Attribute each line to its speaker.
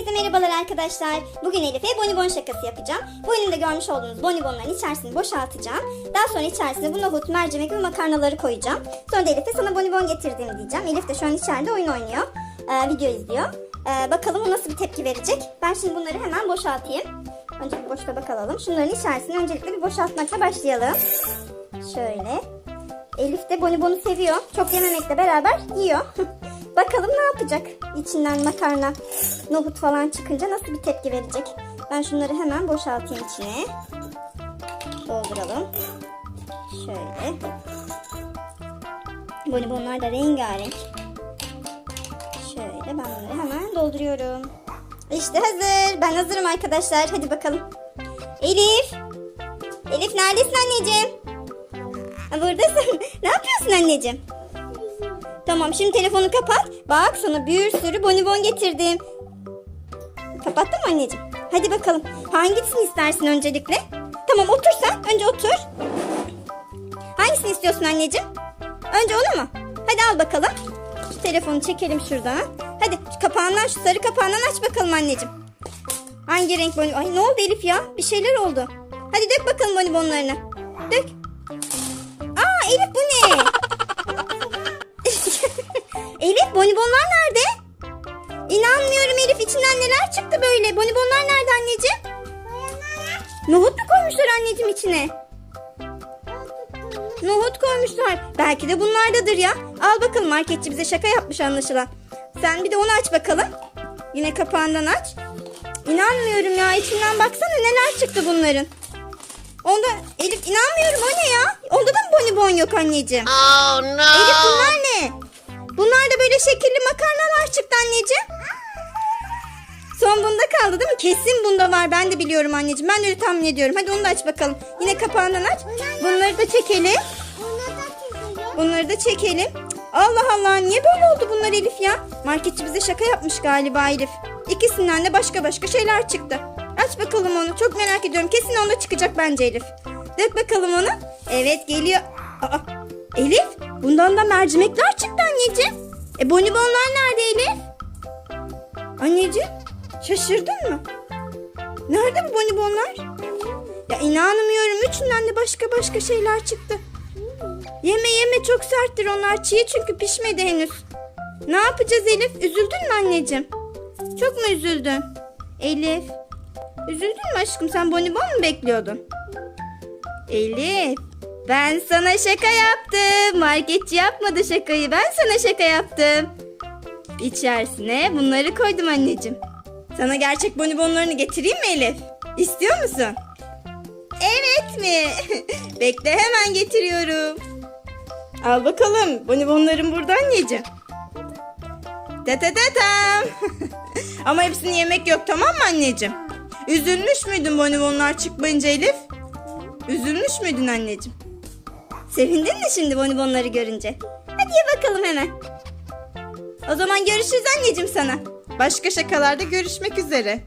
Speaker 1: Herkese merhabalar arkadaşlar. Bugün Elif'e bonibon şakası yapacağım. Bu elimde görmüş olduğunuz bonibonların içerisini boşaltacağım. Daha sonra içerisine bu nohut, mercimek ve makarnaları koyacağım. Sonra da Elif'e sana bonibon getirdim diyeceğim. Elif de şu an içeride oyun oynuyor. Ee, video izliyor. Ee, bakalım o nasıl bir tepki verecek. Ben şimdi bunları hemen boşaltayım. Önce bir boş tabak alalım. Şunların içerisini öncelikle bir boşaltmakla başlayalım. Şöyle. Elif de bonibonu seviyor. Çok yememekle beraber yiyor. Bakalım ne yapacak? İçinden makarna, nohut falan çıkınca nasıl bir tepki verecek? Ben şunları hemen boşaltayım içine. Dolduralım. Şöyle. Bonibonlar da rengarenk. Şöyle ben bunları hemen dolduruyorum. İşte hazır. Ben hazırım arkadaşlar. Hadi bakalım. Elif. Elif neredesin anneciğim? Buradasın. ne yapıyorsun anneciğim? Tamam şimdi telefonu kapat. Bak sana bir sürü bonibon getirdim. Kapattın mı anneciğim? Hadi bakalım. Hangisini istersin öncelikle? Tamam otur sen. Önce otur. Hangisini istiyorsun anneciğim? Önce onu mu? Hadi al bakalım. Şu telefonu çekelim şuradan. Hadi kapağından şu sarı kapağından aç bakalım anneciğim. Hangi renk bonibon? Ay ne oldu Elif ya? Bir şeyler oldu. Hadi dök bakalım bonibonlarını. Dök. Aa Elif bu ne? Elif bonibonlar nerede? İnanmıyorum Elif içinden neler çıktı böyle? Bonibonlar nerede anneciğim? Nohut mu koymuşlar anneciğim içine? Nohut koymuşlar. Belki de bunlardadır ya. Al bakalım marketçi bize şaka yapmış anlaşılan. Sen bir de onu aç bakalım. Yine kapağından aç. İnanmıyorum ya içinden baksana neler çıktı bunların. Onda Elif inanmıyorum o ne ya? Onda da mı bonibon yok anneciğim?
Speaker 2: Oh no!
Speaker 1: Elif bunlar? Bunlar da böyle şekilli makarnalar çıktı anneciğim. Son bunda kaldı değil mi? Kesin bunda var. Ben de biliyorum anneciğim. Ben de öyle tahmin ediyorum. Hadi onu da aç bakalım. Yine kapağından aç. Bunları da çekelim. Bunları da çekelim. Allah Allah niye böyle oldu bunlar Elif ya? Marketçi bize şaka yapmış galiba Elif. İkisinden de başka başka şeyler çıktı. Aç bakalım onu. Çok merak ediyorum. Kesin onda çıkacak bence Elif. Dök bakalım onu. Evet geliyor. Aa, Elif bundan da mercimekler çıktı anneciğim. E bonibonlar nerede Elif? Anneciğim şaşırdın mı? Nerede bu bonibonlar? Ya inanmıyorum. Üçünden de başka başka şeyler çıktı. Yeme yeme çok serttir onlar. Çiğ çünkü pişmedi henüz. Ne yapacağız Elif? Üzüldün mü anneciğim? Çok mu üzüldün? Elif. Üzüldün mü aşkım? Sen bonibon mu bekliyordun? Elif. Ben sana şaka yaptım. Marketçi yapmadı şakayı. Ben sana şaka yaptım. İçerisine bunları koydum anneciğim. Sana gerçek bonibonlarını getireyim mi Elif? İstiyor musun? Evet mi? Bekle hemen getiriyorum. Al bakalım. Bonibonlarım burada anneciğim. Ta ta ta tam. Ama hepsini yemek yok tamam mı anneciğim? Üzülmüş müydün bonibonlar çıkmayınca Elif? Üzülmüş müydün anneciğim? Sevindin mi şimdi bonibonları görünce? Hadi ye bakalım hemen. O zaman görüşürüz anneciğim sana. Başka şakalarda görüşmek üzere.